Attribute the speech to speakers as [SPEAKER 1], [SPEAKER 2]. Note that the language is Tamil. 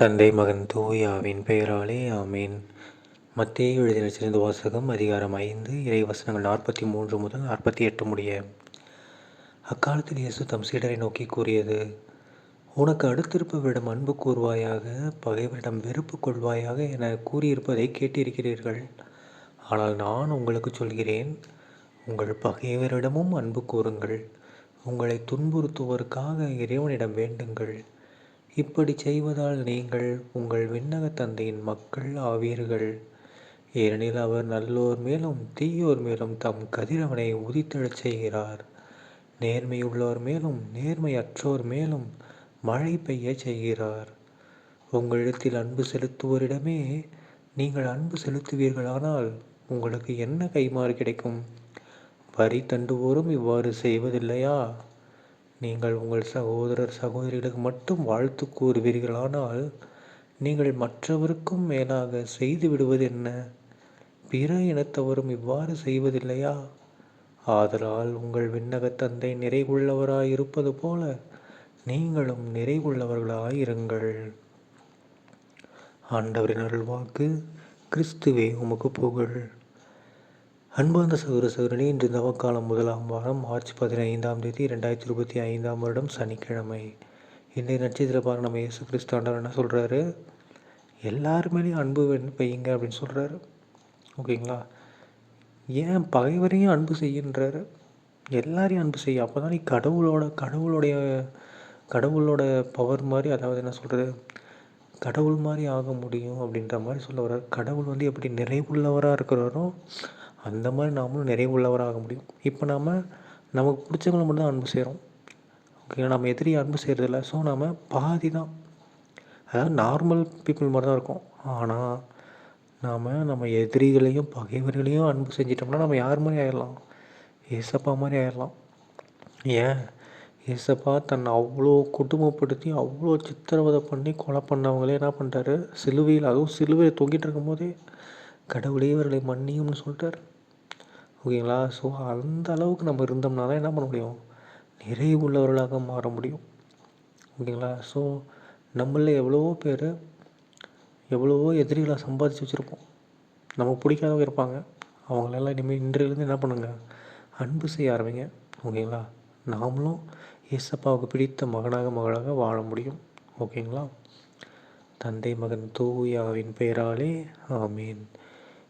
[SPEAKER 1] தந்தை மகன் தூயாவின் பெயராலே ஆமேன். மத்திய எழுதின சிறந்த வாசகம் அதிகாரம் ஐந்து இறை வசனங்கள் நாற்பத்தி மூன்று முதல் நாற்பத்தி எட்டு முடிய. அக்காலத்தில் இயேசு தம் சீடரை நோக்கி கூறியது உனக்கு அடுத்திருப்பவரிடம் அன்பு கூறுவாயாக பகைவரிடம் வெறுப்பு கொள்வாயாக என கூறியிருப்பதை கேட்டிருக்கிறீர்கள். ஆனால் நான் உங்களுக்கு சொல்கிறேன் உங்கள் பகைவரிடமும் அன்பு கூறுங்கள். உங்களை துன்புறுத்துவோருக்காக இறைவனிடம் வேண்டுங்கள். இப்படி செய்வதால் நீங்கள் உங்கள் விண்ணக தந்தையின் மக்கள் ஆவீர்கள். ஏனெனில் அவர் நல்லோர் மேலும் தீயோர் மேலும் தம் கதிரவனை உதித்தெழச் செய்கிறார். நேர்மையுள்ளோர் மேலும் நேர்மையற்றோர் மேலும் மழை பெய்ய செய்கிறார். உங்களிடத்தில் அன்பு செலுத்துவோரிடமே நீங்கள் அன்பு செலுத்துவீர்களானால் உங்களுக்கு என்ன கைமாறு கிடைக்கும்? வரி தண்டுவோரும் இவ்வாறு செய்வதில்லையா? நீங்கள் உங்கள் சகோதரர் சகோதரிகளுக்கு மட்டும் வாழ்த்து கூறுவீர்களானால் நீங்கள் மற்றவருக்கும் மேலாக செய்து விடுவது என்ன? பிற இனத்தவரும் இவ்வாறு செய்வதில்லையா? ஆதலால் உங்கள் விண்ணக தந்தை நிறைவுள்ளவராயிருப்பது போல நீங்களும் நிறைவுள்ளவர்களாயிருங்கள். ஆண்டவரின் அருள்வாக்கு கிறிஸ்துவே உமக்கு புகழ். அன்பார்ந்த சகோதர சகோதரனே இன்று நவக்காலம் முதலாம் வாரம் மார்ச் பதினைந்தாம் தேதி ரெண்டாயிரத்தி இருபத்தி ஐந்தாம் வருடம் சனிக்கிழமை. இன்றைய நட்சத்திர பாருங்க நம்ம இயேசு கிறிஸ்தாண்டவர் என்ன சொல்கிறாரு எல்லாருமேலேயும் அன்பு வையுங்க அப்படின்னு சொல்கிறாரு ஓகேங்களா? ஏன் பகைவரையும் அன்பு செய்யுன்றாரு? எல்லாரையும் அன்பு செய்ய அப்போ தான் நீ கடவுளோட கடவுளுடைய கடவுளோட பவர் மாதிரி அதாவது என்ன சொல்கிறது கடவுள் மாதிரி ஆக முடியும் அப்படின்ற மாதிரி சொல்ல வர்றார். கடவுள் வந்து எப்படி நிறைவுள்ளவராக இருக்கிறாரோ அந்த மாதிரி நாமளும் நிறைய உள்ளவராக முடியும். இப்போ நாம் நமக்கு பிடிச்சவங்கள மட்டும் தான் அன்பு செய்கிறோம் ஓகே நம்ம எதிரி அன்பு செய்கிறதில்ல ஸோ நாம் பாதி தான். அதாவது நார்மல் பீப்புள் மாதிரி தான் இருக்கும். ஆனால் நாம் நம்ம எதிரிகளையும் பகைவர்களையும் அன்பு செஞ்சிட்டோம்னா நம்ம யார் மாதிரி ஆயிடலாம் ஏசப்பா மாதிரி ஆயிடலாம் ஏன்? ஏசப்பா தன்னை அவ்வளோ குடும்பப்படுத்தி அவ்வளோ சித்திரவதை பண்ணி கொலை பண்ணவங்களே என்ன பண்ணுறாரு சிலுவையில் அதுவும் சிலுவையை தொங்கிட்டு இருக்கும்போதே கடவுளே இவர்களை மன்னியும்னு சொல்லிட்டார். ஓகேங்களா? ஸோ அந்த அளவுக்கு நம்ம இருந்தோம்னா தான் என்ன பண்ண முடியும்? நிறைவு உள்ளவர்களாக மாற முடியும். ஓகேங்களா? ஸோ நம்மள எவ்வளவோ பேர் எவ்வளவோ எதிரிகளாக சம்பாதிச்சு வச்சுருப்போம். நம்ம பிடிக்காதவங்க இருப்பாங்க. அவங்களெல்லாம் இனிமேல் இன்றையிலேருந்து என்ன பண்ணுங்கள் அன்பு செய்ய ஆரம்பிங்க. ஓகேங்களா? நாமளும் ஏசப்பாவுக்கு பிடித்த மகனாக மகளாக வாழ முடியும். ஓகேங்களா? தந்தை மகன் தூயாவின் பெயராலே ஆமீன்.